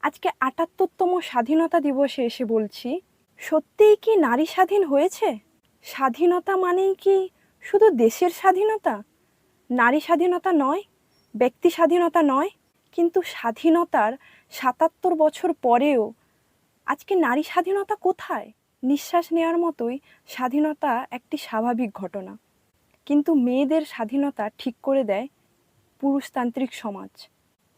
আজকে আটাত্তরতম স্বাধীনতা দিবসে এসে বলছি, সত্যিই কি নারী স্বাধীন হয়েছে? স্বাধীনতা মানেই কি শুধু দেশের স্বাধীনতা? নারী স্বাধীনতা নয়, ব্যক্তি স্বাধীনতা নয়, কিন্তু স্বাধীনতার সাতাত্তর বছর পরেও আজকে নারী স্বাধীনতা কোথায়? নিঃশ্বাস নেওয়ার মতোই স্বাধীনতা একটি স্বাভাবিক ঘটনা। কিন্তু মেয়েদের স্বাধীনতা ঠিক করে দেয় পুরুষতান্ত্রিক সমাজ।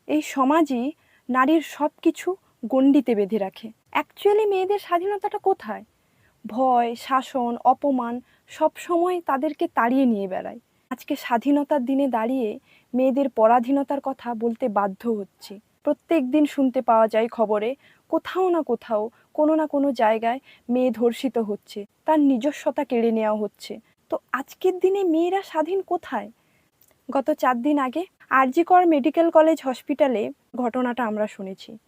এই সমাজই নারীর সব কিছু গণ্ডিতে বেঁধে রাখে। অ্যাকচুয়ালি মেয়েদের স্বাধীনতাটা কোথায়? ভয়, শাসন, অপমান সব সময় তাদেরকে তাড়িয়ে নিয়ে বেড়ায়। আজকে স্বাধীনতার দিনে দাঁড়িয়ে মেয়েদের পরাধীনতার কথা বলতে বাধ্য হচ্ছে। প্রত্যেক দিন শুনতে পাওয়া যায় খবরে, কোথাও না কোথাও, কোনো না কোনো জায়গায় মেয়ে ধর্ষিত হচ্ছে, তার নিজস্বতা কেড়ে নেওয়া হচ্ছে। তো আজকের দিনে মেয়েরা স্বাধীন কোথায়? গত চার দিন আগে আরজিকর মেডিকেল কলেজ হসপিটালে ঘটনাটা আমরা শুনেছি।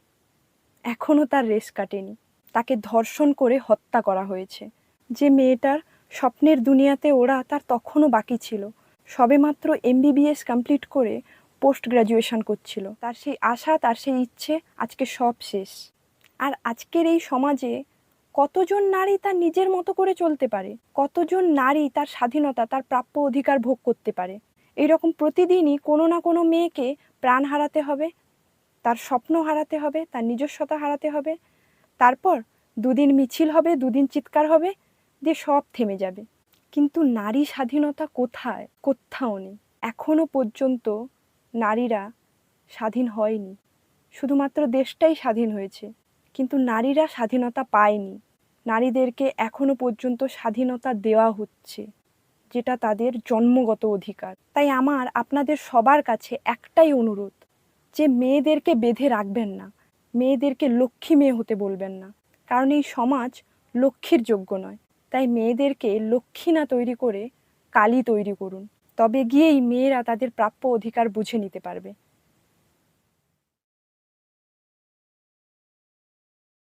এখনও তার রেস কাটেনি। তাকে ধর্ষণ করে হত্যা করা হয়েছে। যে মেয়েটার স্বপ্নের দুনিয়াতে ওরা তার তখনও বাকি ছিল। সবেমাত্র এমবিবিএস কমপ্লিট করে পোস্ট গ্র্যাজুয়েশন করছিল। তার সেই আশা, তার সেই ইচ্ছে আজকে সব শেষ। আর আজকের এই সমাজে কতজন নারী তার নিজের মতো করে চলতে পারে? কতজন নারী তার স্বাধীনতা, তার প্রাপ্য অধিকার ভোগ করতে পারে? এইরকম প্রতিদিনই কোনো না কোনো মেয়েকে প্রাণ হারাতে হবে, তার স্বপ্ন হারাতে হবে, তার নিজস্বতা হারাতে হবে, তারপর দুদিন মিছিল হবে, দুদিন চিৎকার হবে, দিয়ে সব থেমে যাবে। কিন্তু নারী স্বাধীনতা কোথায়? কোথাও নেই। এখনও পর্যন্ত নারীরা স্বাধীন হয়নি। শুধুমাত্র দেশটাই স্বাধীন হয়েছে। কিন্তু নারীরা স্বাধীনতা পায়নি। নারীদেরকে এখনও পর্যন্ত স্বাধীনতা দেওয়া হচ্ছে। যেটা তাদের জন্মগত অধিকার। তাই আমার, আপনাদের সবার কাছে একটাই অনুরোধ, যে মেয়েদেরকে বেঁধে রাখবেন না, মেয়েদেরকে লক্ষ্মী মেয়ে হতে বলবেন না। কারণ এই সমাজ লক্ষ্মীর যোগ্য নয়। তাই মেয়েদেরকে লক্ষ্মী না তৈরি করে কালী তৈরি করুন। তবে গিয়েই মেয়েরা তাদের প্রাপ্য অধিকার বুঝে নিতে পারবে।